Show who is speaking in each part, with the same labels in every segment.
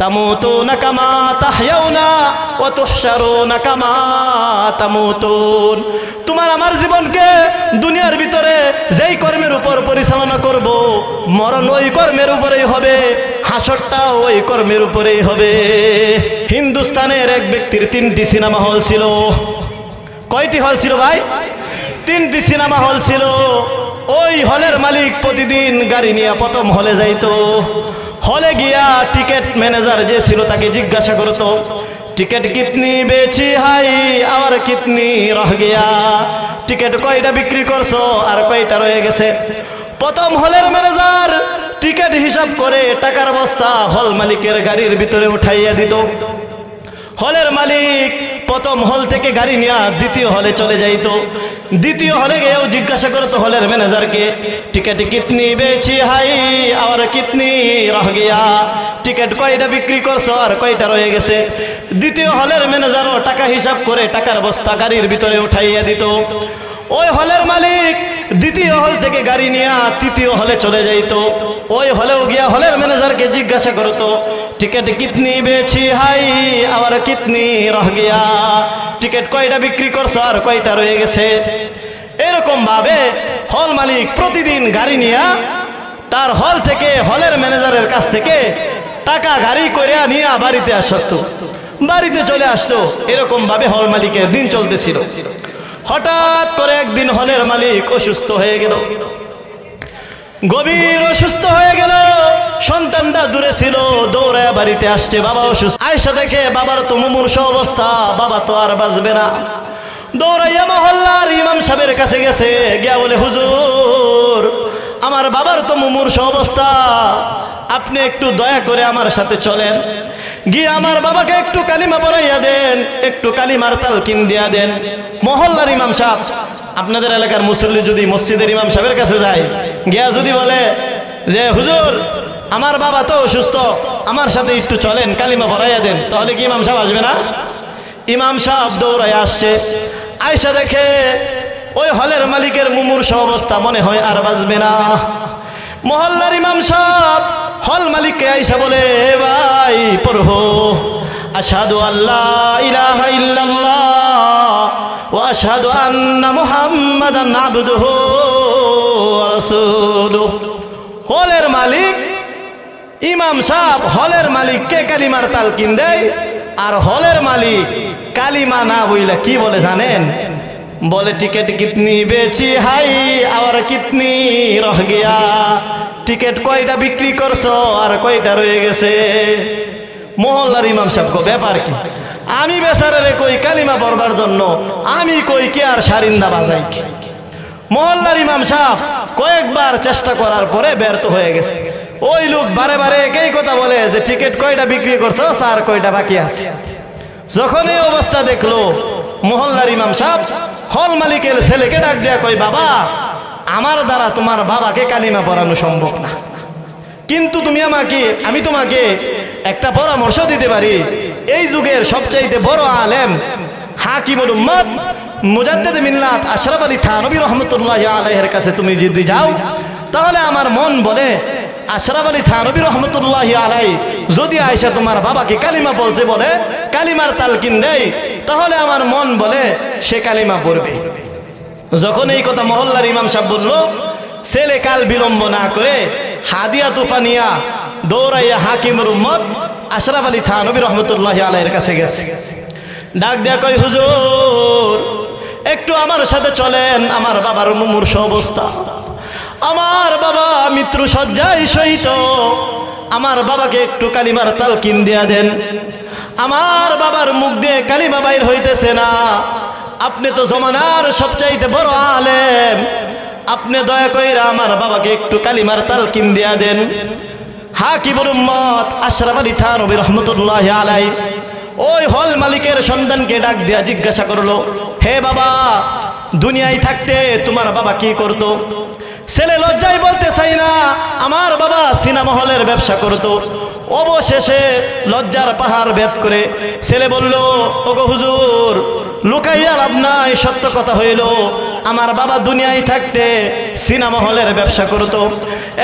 Speaker 1: কামা তাহয়াউনা ওয়া তুহশারুনা কামা তামুতুন। তোমার আমার জীবনকে দুনিয়ার ভিতরে যেই কর্মের উপর পরিচালনা করব, মরণ ওই কর্মের উপরেই হবে, হাসরটা ওই কর্মের উপরেই হবে। হিন্দুস্তানের এক ব্যক্তির তিনটি সিনেমা হল ছিল। কয়টি হল ছিল ভাই? তিনটি সিনেমা হল ছিল। ওই হলের মালিক প্রতিদিন গাড়ি নিয়ে প্রথম হলে যাইতো। হলে গিয়া টিকিট ম্যানেজার যে ছিল তাকে জিজ্ঞাসা করতো, টিকিট কিতনি বেচি হাই? আর কিতনি রহ গিয়া? টিকিট কয়টা বিক্রি করছ? আর কয়টা রয়ে গেছে? প্রথম হলের ম্যানেজার টিকিট হিসাব করে টাকার বস্তা হল মালিকের গাড়ির ভিতরে উঠাইয়া দিত। হলের মালিক প্রথম হল থেকে গাড়ি নিয়ে দ্বিতীয় হলে চলে যাইতো। দ্বিতীয় হলে গিয়েও জিজ্ঞাসা করতো হলের ম্যানেজারকে, টিকিট কিতনি বেছি হাই? আর কিতনি রহ গিয়া? টিকিট কয়টা বিক্রি করছ আর কয়টা রয়ে গেছে? দ্বিতীয় হলের ম্যানেজারও টাকা হিসাব করে টাকার বস্তা গাড়ির ভিতরে উঠাইয়া দিত। ওই হলের মালিক দ্বিতীয় হল থেকে গাড়ি নিয়ে তৃতীয় হলে চলে যাইতো। ওই হলেও গিয়া হলের ম্যানেজারকে জিজ্ঞাসা করতো টিকিট কিতনি বেছি হাই? আর কিতনি রহ গিয়া। টিকিট কয়টা বিক্রি করছ আর কয়টা রয়ে গেছে? এরকম ভাবে হল মালিক প্রতিদিন গাড়ি নিয়া তার হল থেকে হলের ম্যানেজারের কাছ থেকে টাকা গাড়ি করে নিয়ে বাড়িতে আসতো। বাড়িতে চলে আসতো। এরকম ভাবে হল মালিকের দিন চলতেছিল। হঠাৎ করে একদিন হলের মালিক অসুস্থ হয়ে গেল। গভীর অসুস্থ হয়ে গেল। সন্তানটা দূরে ছিল দৌড়ায় বাড়িতে আসছে। বাবা অসুস্থ। আয়সা দেখে, বাবার তো মুমূর্ষ অবস্থা, বাবা তো আর বাঁচবে না। দৌড়াইয়া মহল্লার ইমাম সাহেবের কাছে গেছে, গিয়া বলে, হুজুর, আমার বাবার তো মুমূর্ষ অবস্থা। আপনি একটু দয়া করে আমার সাথে চলেন। গিয়ে আমার বাবাকে একটু কালিমা পড়াইয়া দেন, একটু কালিমার তালকিন দিয়া দেন। মহল্লার ইমাম সাহেব, আপনাদের এলাকার মুসল্লি যদি মসজিদের ইমাম সাহেবের কাছে যায়? গিয়া যদি বলে যে, হুজুর আমার বাবা তো অসুস্থ। আমার সাথে একটু চলেন, কালিমা পড়াইয়া দেন। তাহলে কি ইমাম সাহেব আসবে না? ইমাম সাহেব দৌড়ায় আসছে। আয়সা দেখে, ওই হলের মালিকের মুমূর্ষ অবস্থা মনে হয় আর বাঁচবে না। মহল্লার ইমাম সাহেব হল মালিককে আইসা বলে, "এ ভাই পড়হো আসাদু আল্লাহ ইলাহা ইল্লাল্লাহ ওয়া আশহাদু আন্না মুহাম্মাদান আবদুহু রাসূলুহু। হলের মালিক ইমাম সাহেব হলের মালিক কে কালিমার তালকিন দেয়? আর হলের মালিক কালিমা না বইলা কি বলে জানেন? বলে, টিকিট কিতনি বেচি হাই আর কিতনি রহ গিয়া। টিকিট কয়টা বিক্রি করছ, আর কয়টা রয়ে গেছে? মহল্লার ইমাম সাহেব ব্যাপার কি? আমি বেচারে কই কালিমা পড়বার জন্য? আমি কই কে আর সারিন্দা বাজাই মহল্লার ইমাম সাহেব কয়েকবার চেষ্টা করার পরে ব্যর্থ হয়ে গেছে। ওই লোক বারে বারে একই কথা বলে যে টিকিট কয়টা বিক্রি করছ, স্যার কয়টা বাকি আছে? যখন এই অবস্থা দেখল, মহল্লার ইমাম সাহেব, হল মালিকের ছেলেকে ডাক দেয়া কই বাবা, আমার দ্বারা তোমার বাবাকে কালিমা পড়ানো সম্ভব না। কিন্তু তুমি আমাকে, আমি তোমাকে একটা পরামর্শ দিতে পারি। এই যুগের সবচাইতে বড় আলেম হাকিমুল উম্মত মুজাদ্দেদ মিল্লাত আশরাফ আলী থানবী রহমতুল্লাহ আলাইহের কাছে তুমি যদি যাও, তাহলে আমার মন বলে আশরাফ আলী থানবী রহমতুল্লাহ আলাই যদি আয়সা তোমার বাবাকে কালিমা বলতে বলে, কালিমার তালকিন দেয়, তাহলে আমার মন বলে সে কালিমা পড়বে। যখন এই কথা মহল্লার ইমাম সাহেব বলল, ছেলে কাল বিলম্ব না করে হাদিয়া তুফানিয়া দৌড়াইয়া হাকিমুর উম্মত আশরাফ আলী থানবী রহমতুল্লাহ আলাইয়ের কাছে গেছে। ডাক দেয়া কই হুজুর, একটু আমার সাথে চলেন, আমার বাবার মুমূর্ষ অবস্থা। আমার বাবা মৃত্যু সজ্জায় সহিত। আমার বাবাকে একটু কালিমার তালকিন দিয়া দেন। আমার বাবার মুখ দিয়ে কালিমা বাইর হইতেছে না। আপনি তো জমানার সবচাইতে বড় আলেম। আপনি দয়া কইরা আমার বাবাকে একটু কালিমার তালকিন দিয়া দেন। হাকিবুল উম্মত আশরাফ আলী থানবী রহমতুল্লাহ আলাই ওই হল মালিকের সন্তানকে ডাক দিয়া জিজ্ঞাসা করল, হে বাবা, দুনিয়ায় থাকতে তোমার বাবা কি করতো? ছেলে লজ্জায় বলতে চাই না। আমার বাবা সিনেমা হলের ব্যবসা করতো। অবশেষে লজ্জার পাহাড় ভেদ করে ছেলে বলল, ওগো হুজুর, লুকাইয়া লাভ নাই, সত্য কথা হইল, আমার বাবা দুনিয়ায় থাকতে সিনেমা হলের ব্যবসা করতো।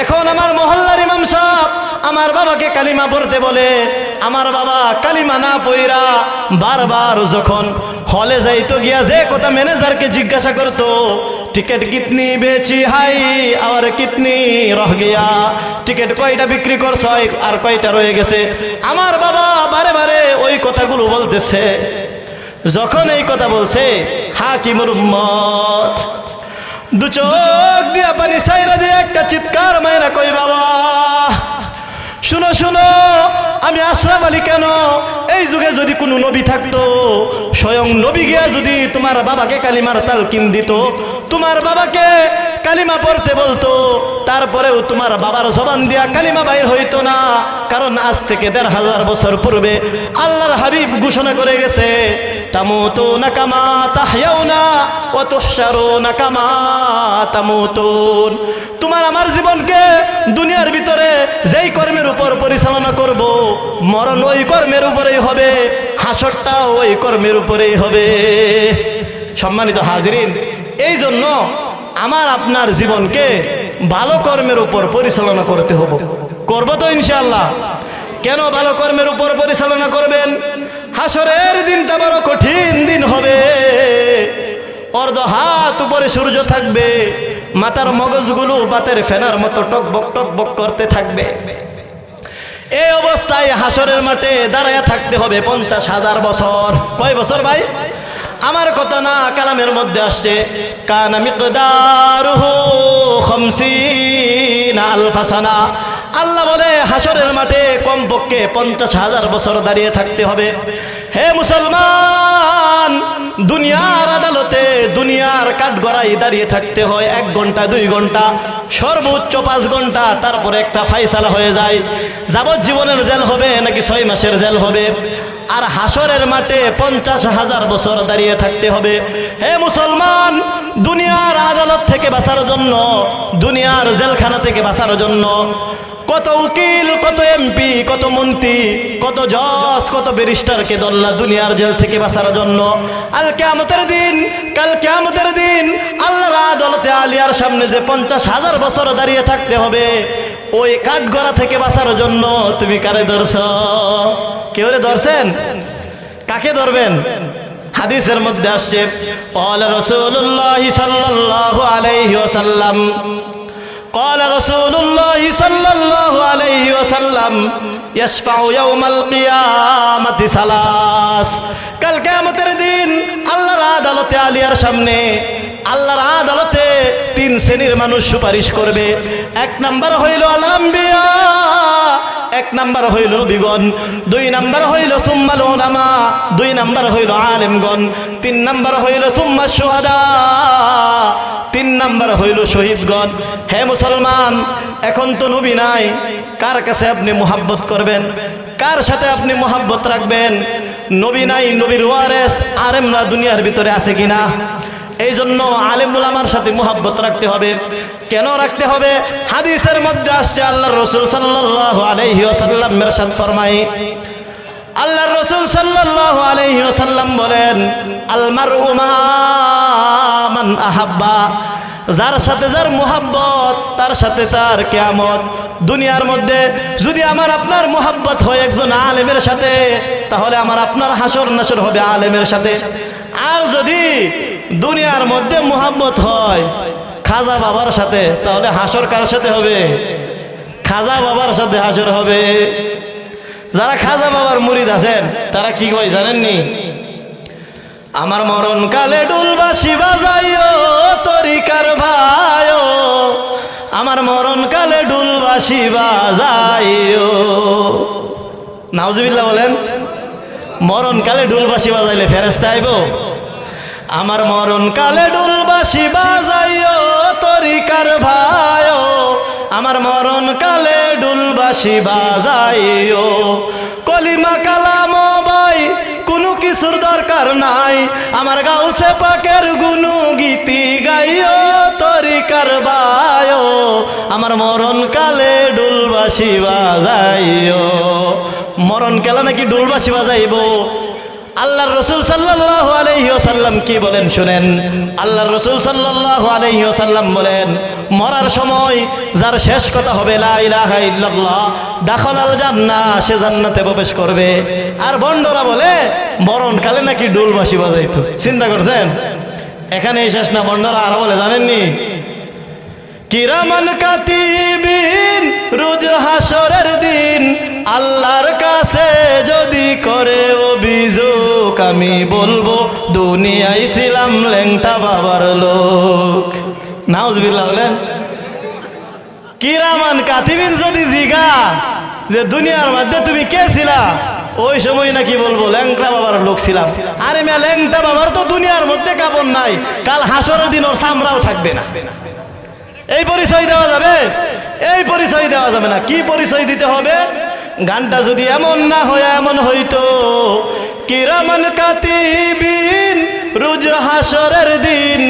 Speaker 1: এখন আমার মহল্লার ইমাম সাহেব আমার বাবাকে কালিমা পড়তে বলে, আমার বাবা কালিমা না পইরা বারবার যখন হলে যাইতো গিয়া যে কথা ম্যানেজারকে জিজ্ঞাসা করতো টিকিট কিতনি বেচি হাই আর কিতনি রহ গিয়া। টিকিট কয়টা বিক্রি করছ? আর কয়টা রয়ে গেছে? আমার বাবা বারে বারে ওই কথাগুলো বলতেছে। যখন এই কথা বলছে হাকিমুর উম্মত, দু চোখ দিয়া পানি সাইরা দিয়ে একটা চিৎকার মায়েরা কই বাবা শুনো শুনো, আমি আশরাফ আলী কেন? এই যুগে যদি কোনো নবী থাকতো, স্বয়ং নবী গিয়া যদি তোমার বাবাকে কালিমার তালকিন দিত, তোমার বাবাকে কালিমা পড়তে বলতো, তারপরেও তোমার বাবার জবান দিয়া কালিমা বাইর হইতো না, কারণ আজ থেকে দেড় হাজার বছর পূর্বে আল্লাহর হাবিব ঘোষণা করে গেছে তামুতু নাকামা তাহয়াউনা ও তুহশারু নাকামা তামুতুন। তোমার আমার জীবনকে দুনিয়ার ভিতরে যেই কর্মের উপর পরিচালনা করব, মরণ ওই কর্মের উপরেই হবে হাসরটা ওই কর্মের উপরেই হবে। সম্মানিত হাজিরিন এই জন্য আমার আপনার জীবনকে ভালো কর্মের উপর পরিচালনা করতে হবে। করব তো ইনশাল্লাহ কেন ভালো কর্মের উপর পরিচালনা করবেন? হাসরের উপরে সূর্য থাকবে, মাথার মগজগুলো বাতের ফেনার মতো টকবক টকবক করতে থাকবে। এই অবস্থায় হাসরের মাঠে দাঁড়ায় থাকতে হবে পঞ্চাশ হাজার বছর। কয় বছর ভাই? আমার কথা না কালামের মধ্যে আসছে। কানা মিকদারুহু খামসিনা আলফাসানা। আল্লাহ বলে, হাসরের মাঠে কমপক্ষে পঞ্চাশ হাজার বছর দাঁড়িয়ে থাকতে হবে। হে মুসলমান, দুনিয়ার আদালতে দুনিয়ার কাঠগড়াই দাঁড়িয়ে থাকতে হয় এক ঘণ্টা, দুই ঘণ্টা, সর্বোচ্চ পাঁচ ঘণ্টা, তারপরে একটা ফাইসালা হয়ে যায়। যাবজ্জীবনের জেল হবে নাকি ছয় মাসের জেল হবে? আর হাসরের মাঠে পঞ্চাশ হাজার বছর দাঁড়িয়ে থাকতে হবে। হে মুসলমান, দুনিয়ার আদালত থেকে বাঁচার জন্য, দুনিয়ার জেলখানা থেকে বাঁচার জন্য কত উকিল, কত এমপি, কত মন্ত্রী, কত জজ, কত ব্যারিস্টারকে দল্লা দুনিয়ার জেল থেকে বাঁচার জন্য। আল কেয়ামতের দিন, কাল কেয়ামতের দিন আল্লাহর আদালতে আলিয়ার সামনে যে পঞ্চাশ হাজার বছর দাঁড়িয়ে থাকতে হবে, ওই কাঠগড়া থেকে বাঁচার জন্য তুমি কারে ধরছ? কেউ রে ধরছেন? কাকে ধরবেন? হাদিসের মধ্যে আসছে অল রসুল্লাহ সাল্লাহ আলাইহি সাল্লাম قال رسول الله صلى الله عليه وسلم يشفع يوم القيامة ثلاث কাল কিয়ামতের দিন আল্লাহর আদালতে আলিয়ার সামনে আল্লাহর আদালতে তিন শ্রেণীর মানুষ সুপারিশ করবে এক নাম্বার হইল আলাম্বিয়া এক নাম্বার হইল নবীগণ দুই নাম্বার হইল সুম্মাল ওলামা দুই নাম্বার হইল আলেমগণ তিন নাম্বার হইল সুম্মা সুহাদা তিন নাম্বার হইল শহীদগণ। হে মুসলমান, এখন তো নবী নাই। কার কাছে আপনি মোহাব্বত করবেন? কার সাথে আপনি মোহাব্বত রাখবেন? নবী নাই, নবীর ওয়ারেস আরেমরা দুনিয়ার ভিতরে আছে কিনা? এই জন্য আলেমুল আমার সাথে মোহাব্বত রাখতে হবে। কেন রাখতে হবে? হাদিসের মধ্যে আসছে আল্লাহ রসুল সাল্লাহ আলহি ওসাল্লাম মেরসাদ ফরমাই আল্লাহ রসুল সাল্লাহ আলহি ওসাল্লাম বলেন আলমার উমান আহাব্বা, যার সাথে যার মোহাব্বত, তার সাথে তার কেয়ামত। দুনিয়ার মধ্যে যদি আমার আপনার মোহাব্বত হয় একজন আলেমের সাথে, তাহলে আমার আপনার হাসর নাসর হবে আলেমের সাথে। আর যদি দুনিয়ার মধ্যে মোহাব্বত হয় খাজা বাবার সাথে, তাহলে হাসর কার সাথে হবে? খাজা বাবার সাথে হাসর হবে। যারা খাজা বাবার মুরিদ আছেন, তারা কি কয় জানেননি? আমার মরণ কালে ডুলবাসি বাজাইও, তরিকার ভাইও। আমার মরণ কালে ডুলবাসি বাজাইও। নাউজুবিল্লাহ বলেন, মরণ কালে ডুলবাসি বাজাইলে ফেরেস্তা আইব। আমার মরণ কালে ডুলবাসি বাজাইও, তরিকার ভাইও। আমার মরণ কালে ডুলবাসি বাজাইও। কলিমা কালাম ভাই কিছুর দরকার নাই। আমার গাউসে পাকের গুনু গীতি গাইও তরিকার বায়ো আমার মরণ কালে ডুলবাসি বাজাইও। মরণ কেলা নাকি ডুলবাসি বাজাইব? আল্লাহর রসুল সাল্লাল্লাহু আলাইহি ওয়াসাল্লাম কি বলেন শুনেন? আল্লাহর রসুল সাল্লাল্লাহু আলাইহি ওয়াসাল্লাম বলেন, মরার সময় যার শেষ কথা হবে ইল্লাল্লাহ সে জান্নাতে প্রবেশ করবে। আর বন্ডরা বলে নাকি বাজাইতো। চিন্তা করছেন? এখানে শেষ না বন্ডরা আর বলে, জানেননি? কিরামান কাতিবিন, রোজ হাসরের দিন, আল্লাহর কাছে যদি করে অভিযোগ আমি বলব, দুনিয়ায় ছিলাম লেংটা বাবার লোক। নাউজবিল্লাহ বলেন। কিরামান কাতিবিন যদি জিগা, যে দুনিয়ার মধ্যে তুমি কে ছিলা? ওই সময় নাকি বলব, ল্যাংটা বাবার লোক ছিলাম। আরে মেয়া, ল্যাংটা বাবার তো দুনিয়ার মধ্যে কাপড় নাই। কাল হাসরের দিন ওর সামরাও থাকবে না। এই পরিচয় দেওয়া যাবে? এই পরিচয় দেওয়া যাবে না। কি পরিচয় দিতে হবে? গানটা যদি এমন না হয়, এমন হইতো। কিরামান কাতিবিন রুজ হাসরের দিন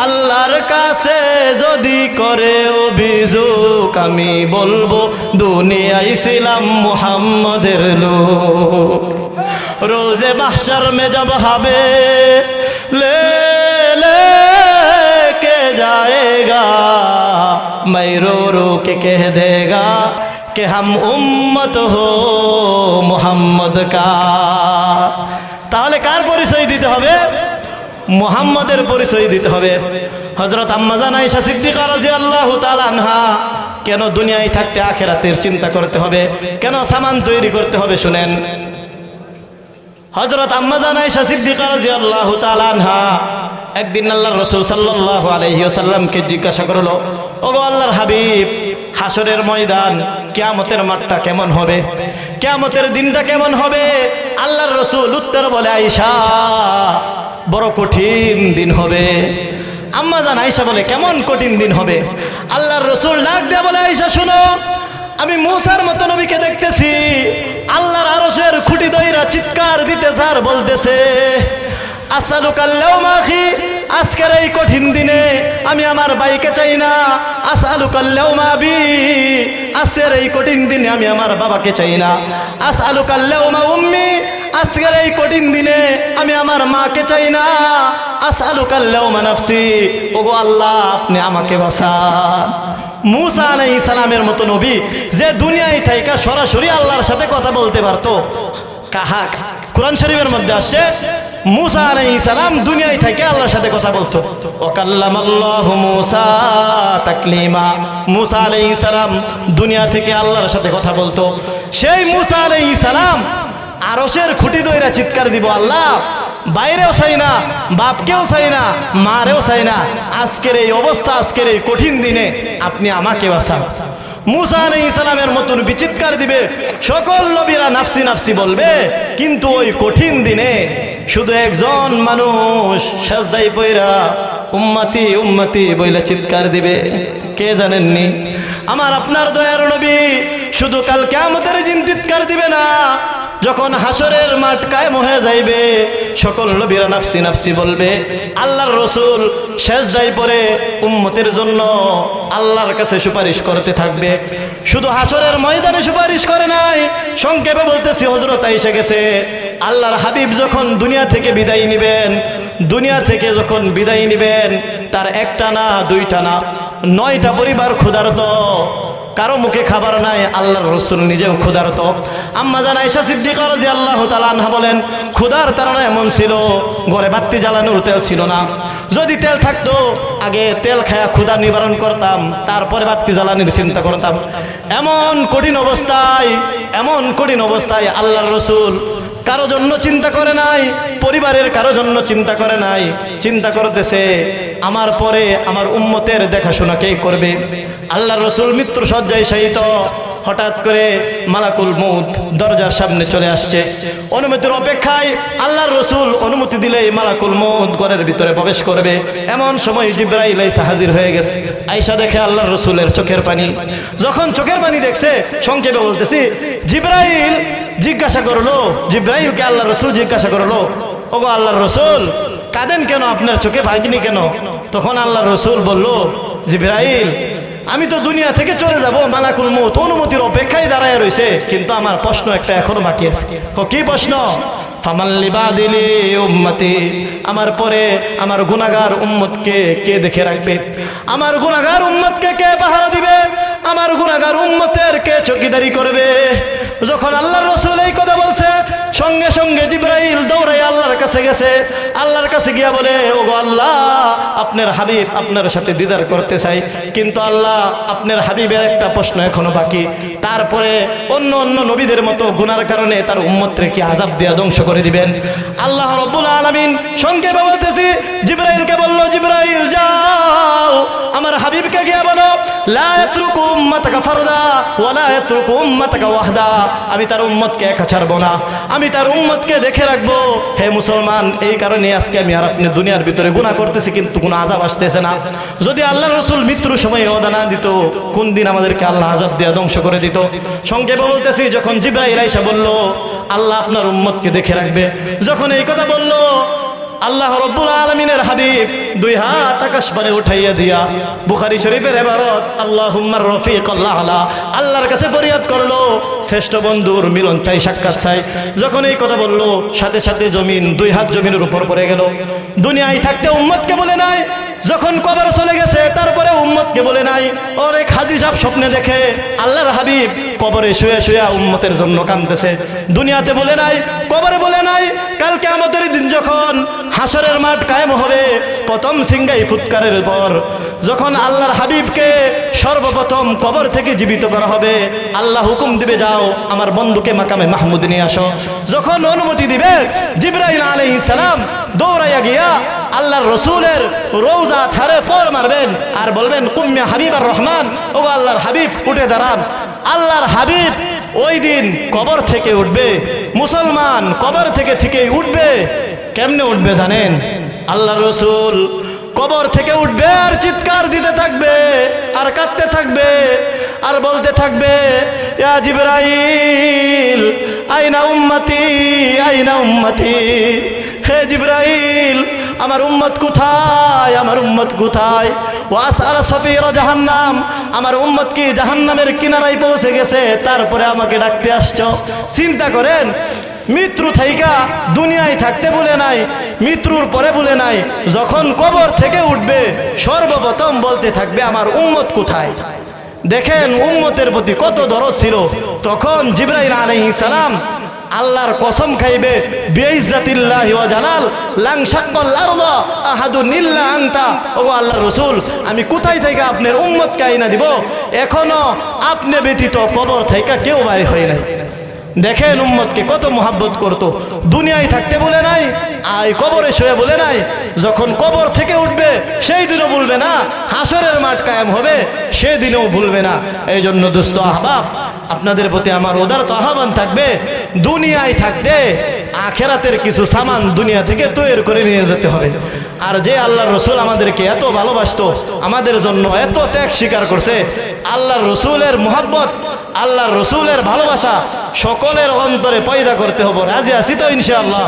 Speaker 1: আল্লাহর কাছে যদি করে অভিযোগ আমি বলবো দুনিয়ায় ছিলাম মুহাম্মদের লোক রোজে বাহসার মে জব হবে লে লে के जाएगा मैं रो रो के कह देगा کہ ہم امت হো محمد কা। তাহলে কার পরিচয় দিতে হবে? মুহাম্মাদের পরিচয় দিতে হবে। হজরত আম্মাজান আইসা সিদ্দিকা রাজি আল্লাহ তালানহা কেন দুনিয়ায় থাকতে আখেরাতের চিন্তা করতে হবে? কেন সামান তৈরি করতে হবে শুনেন। হজরত আম্মাজান আইসা সিদ্দিকা রাজি আল্লাহ তালানহা একদিন আল্লাহ রসুল সাল্লাহ আলহিউসাল্লামকে জিজ্ঞাসা করল, ওগো আল্লাহর হাবিব হাসরের ময়দান কিয়ামতের মাঠটা কেমন হবে? কিয়ামতের দিনটা কেমন হবে? আল্লাহর রসুল উত্তর বলে আইসা বড় কঠিন দিন হবে। আম্মা জান আয়েশা বলে, কেমন কঠিন দিন হবে? আল্লাহর রসুল ডাক দেয়া বলে আইসা শুনো, আমি মূসার মতো নবীকে দেখতেছি। আল্লাহর আরশের খুঁটি দইরা চিৎকার দিতে যার বলতেছে আসালু কাল্লাও মাখি আজকের এই কঠিন দিনে আমি আমার বাইকে চাই না। আসালু কাল্লাও মাবি আজকের এই কঠিন দিনে আমি আমার বাবাকে চাই না। আসালু কাল্লাও মা উম্মি আজকের এই কঠিন দিনে আমি আমার মাকে চাই না। আসালু কাল্লাও মা নাফসি ওগো আল্লাহ, আপনি আমাকে বাঁচান। মুসা আলাইহিস সালামের মতো নবী যে দুনিয়ায় থাইকা সরাসরি আল্লাহর সাথে কথা বলতে পারতো। কাহা কোরআন শরীফের মধ্যে আসছে মুসা আলাইহিস সালাম দুনিয়ায় থেকে আল্লাহর সাথে কথা বলতো। ও কাল্লামাল্লাহু মুসা তাকলিমা। মুসা আলাইহিস সালাম দুনিয়া থেকে আল্লাহর সাথে কথা বলতো। সেই মুসা আলাইহিস সালাম আরশের খুঁটি দইরা চিৎকার দিব, আল্লাহ, বাইরেও চাই না, বাপকেও চাই না, মারেও চাই না। আজকের এই অবস্থা, আজকের এই কঠিন দিনে আপনি আমাকে বাঁচান। মুসা আলাই ইসলামের মতন বিচিৎকার দিবে, সকল নবীরা নাফসি নাফসি বলবে, কিন্তু ওই কঠিন দিনে শুধু একজন মানুষ সাজদাই পয়রা উম্মাতি উম্মাতি বইলা চিৎকার দিবে। কে জানেননি? আমার আপনার দয়ার নবী শুধু কালকে আমাদের জিন চিৎকার দিবে না। যখন হাসরের মাঠ কায়েম হয়ে যাইবে, সকল নবীরা নাফসি নাফসি বলবে, আল্লাহর রসুল শেষ দায় পরে উম্মতের জন্য আল্লাহর কাছে সুপারিশ করতে থাকবে। শুধু হাসরের ময়দানে সুপারিশ করে নাই, সংক্ষেপে বলতেছি হজরত এসে গেছে। আল্লাহর হাবিব যখন দুনিয়া থেকে বিদায় নিবেন, দুনিয়া থেকে যখন বিদায় নিবেন, তার একটা না, দুইটা না, নয়টা পরিবার ক্ষুধার্ত। কারও মুখে খাবার নাই, আল্লাহর রসুল নিজেও ক্ষুধারত। আম্মা জান আয়সা সিদ্দিকা রাজি আল্লাহ তালানহা বলেন, ক্ষুধার তারা এমন ছিল, ঘরে বাত্তি জ্বালানোর তেল ছিল না। যদি তেল থাকতো, আগে তেল খায়া ক্ষুধা নিবারণ করতাম, তারপরে বাত্তি জ্বালানির চিন্তা করতাম। এমন কঠিন অবস্থায়, এমন কঠিন অবস্থায় আল্লাহর রসুল কারও জন্য চিন্তা করে নাই, পরিবারের কারও জন্য চিন্তা করে নাই, চিন্তা করতেছে আমার পরে আমার উম্মতের দেখাশোনা কে করবে? আল্লাহ রসুল মিত্র সজ্জায় শায়িত হঠাৎ করে মালাকুল মৌত দরজার সামনে চলে আসছে। অনুমতির অপেক্ষায় আল্লাহর রসুল অনুমতি দিলেই মালাকুল মৌত ঘরের ভিতরে প্রবেশ করবে। এমন সময় জিব্রাইল আইসা হাজির হয়ে গেছে। আইসা দেখে আল্লাহর রসুলের চোখের পানি। যখন চোখের পানি দেখছে, সংক্ষেপে বলতেছি, জিব্রাইল জিজ্ঞাসা করল, জিব্রাইলকে আল্লাহ রসুল জিজ্ঞাসা করল, ওগো আল্লাহর রসুল কাঁদেন কেন? আপনার চোখে ভাগিনি কেন? তখন আল্লাহ রসুল বলল, জিব্রাইল, আমি তো দুনিয়া থেকে চলে যাব, মালাকুল মত অনুমতির অপেক্ষায় দাঁড়ায় রয়েছে, কিন্তু আমার প্রশ্ন একটা এখনও বাকি আছে। কি প্রশ্ন? আমার পরে আমার গুনাহগার উম্মতকে কে দেখে রাখবে? আমার গুনাহগার উম্মতকে কে পাহারা দিবে? আমার গুনাহগার উম্মতের কে চকিদারি করবে? যখন আল্লাহর রসুল এই কথা বলছে, সঙ্গে সঙ্গে জিব্রাইল দৌড়াই আল্লাহর কাছে গেছে। আল্লাহর কাছে গিয়া বলে ও গো আল্লাহ, আপনার হাবিব আপনার সাথে দিদার করতে চাই। কিন্তু আল্লাহ, আপনার হাবিবের একটা প্রশ্ন এখনও বাকি। তারপরে অন্য অন্য নবীদের মতো গুনার কারণে তার উম্মতরে কি আজাব দিয়া ধ্বংস করে দিবেন? আল্লাহ রব্বুল আলামিন সঙ্গে বলতেছি, জিব্রাইলকে বলল, জিব্রাইল, যাও। আমার হাবিবকে গিয়া বলো, লা ইয়াতরুকু উম্মাতাকা ফারদা, ওয়া লা ওয়াহদা। আমি তার উম্মতকে একা ছাড়বো না। আমি তার উম্মতকে দেখে রাখব। হে মুসলমান, এই কারণে আজকে আমি আর আপনি দুনিয়ার ভিতরে গুনাহ করতেছি, কিন্তু কোনো আজাব আসতেছে না। যদি আল্লাহ রসুল মৃত্যুর সময় ওদা না দিত, কোন দিন আমাদেরকে আল্লাহ আজাব দিয়ে ধ্বংস করে দিত? সংক্ষেপে বলতেছি, যখন জিব্রাইল আইসা বলল, আল্লাহ আপনার উম্মতকে দেখে রাখবে। যখন এই কথা বলল আল্লাহ রব্বুল আলমিনের হাবিব দুই হাত আকাশ পানে উঠাইয়া দিয়া বুখারি শরীফের এবারত আল্লাহ হুম্মার রফিক আল্লাহ আলা। আল্লাহর কাছে ফরিয়াদ করল, শ্রেষ্ঠ বন্ধুর মিলন চাই, সাক্ষাৎ চাই। যখন এই কথা বলল, সাথে সাথে জমিন, দুই হাত জমিনের উপর পড়ে গেল। দুনিয়ায় থাকতে উম্মতকে বলে নাই যখন কবর চলে গেছে, তারপরে উম্মতকে বলে নাই অনেক হাজি সাহেব স্বপ্নে দেখে, আল্লাহর হাবিব কবরে শুয়ে শুয়ে উম্মতের জন্য কান্দতেছে দুনিয়াতে বলে নাই, কবরে বলে নাই কালকে আমাদের দিন যখন হাসরের মাঠ কায়েম হবে, প্রথম সিঙ্গাই ফুৎকারের পর, যখন আল্লাহর হাবিবকে সর্বপ্রথম কবর থেকে জীবিত করা হবে, আল্লাহ হুকুম দিবে, যাও, আমার বন্ধুকে মাকামে মাহমুদ নিয়ে আসো। যখন অনুমতি দিবে জিব্রাহিম আলাইহিস সালাম দৌড়াইয়া গিয়া আল্লাহর রসুলের রৌজা থারে ফর মারবেন আর বলবেন কুম্মিয়া হাবিব আর রহমান ও আল্লাহর হাবিব, উঠে দাঁড়ান। আল্লাহর হাবিব ওই দিন কবর থেকে উঠবে। মুসলমান কবর থেকে থেকেই উঠবে। কেমনে উঠবে জানেন? আল্লাহ রসুল কবর থেকে উঠবে আর চিৎকার দিতে থাকবে, আর কাঁদতে থাকবে, আর বলতে থাকবে জিবরাইল, আইনা উম্মতি আইনা উম্মতি, হে জিব্রাইল আমার উম্মত কোথায়? আমার উম্মত কোথায়? ওয়াস আর সফির জাহান্নাম। আমার উম্মত কি জাহান্নামের কিনারায় পৌঁছে গেছে? তারপরে আমাকে ডাকতে আসছো। চিন্তা করেন, মৃত্যু থাইকা দুনিয়ায় থাকতে বলে নাই, মৃত্যুর পরে বলে নাই। যখন কবর থেকে উঠবে, সর্বপ্রথম বলতে থাকবে, আমার উম্মত কোথায়? দেখেন, উম্মতের প্রতি কত দরদ ছিল। তখন জিব্রাইল আলাইহিস সালাম আল্লাহর কসম খাইবে, বিইজ্জাতিল্লাহি ওয়া আমি কোথায় থেকে আপনার উম্মতকে আইনা দিব? এখনও আপনি ব্যতীত কবর থেকে কেউ বাইরে হয় নাই। দেখেন উম্মতকে কত মোহাব্বত করত। দুনিয়ায় থাকতে বলে নাই আই কবরে শুয়ে বলে নাই। যখন কবর থেকে উঠবে, সেই দিনও ভুলবে না, হাসরের মাঠ কায়েম হবে, সেদিনও ভুলবে না। এই জন্য দুস্থ আহবাব আপনাদের প্রতি আমার উদারত আহ্বান থাকবে, দুনিয়ায় থাকতে আখেরাতের কিছু সামান দুনিয়া থেকে তৈরি করে নিয়ে যেতে হবে। আর যে আল্লাহর রসুল আমাদেরকে এত ভালোবাসত, আমাদের জন্য এত ত্যাগ স্বীকার করছে, আল্লাহর রসুলের মোহাব্বত, আল্লাহর রসুলের ভালোবাসা সকলের অন্তরে পয়দা করতে হব। রাজি আছি তো ইনশাআল্লাহ।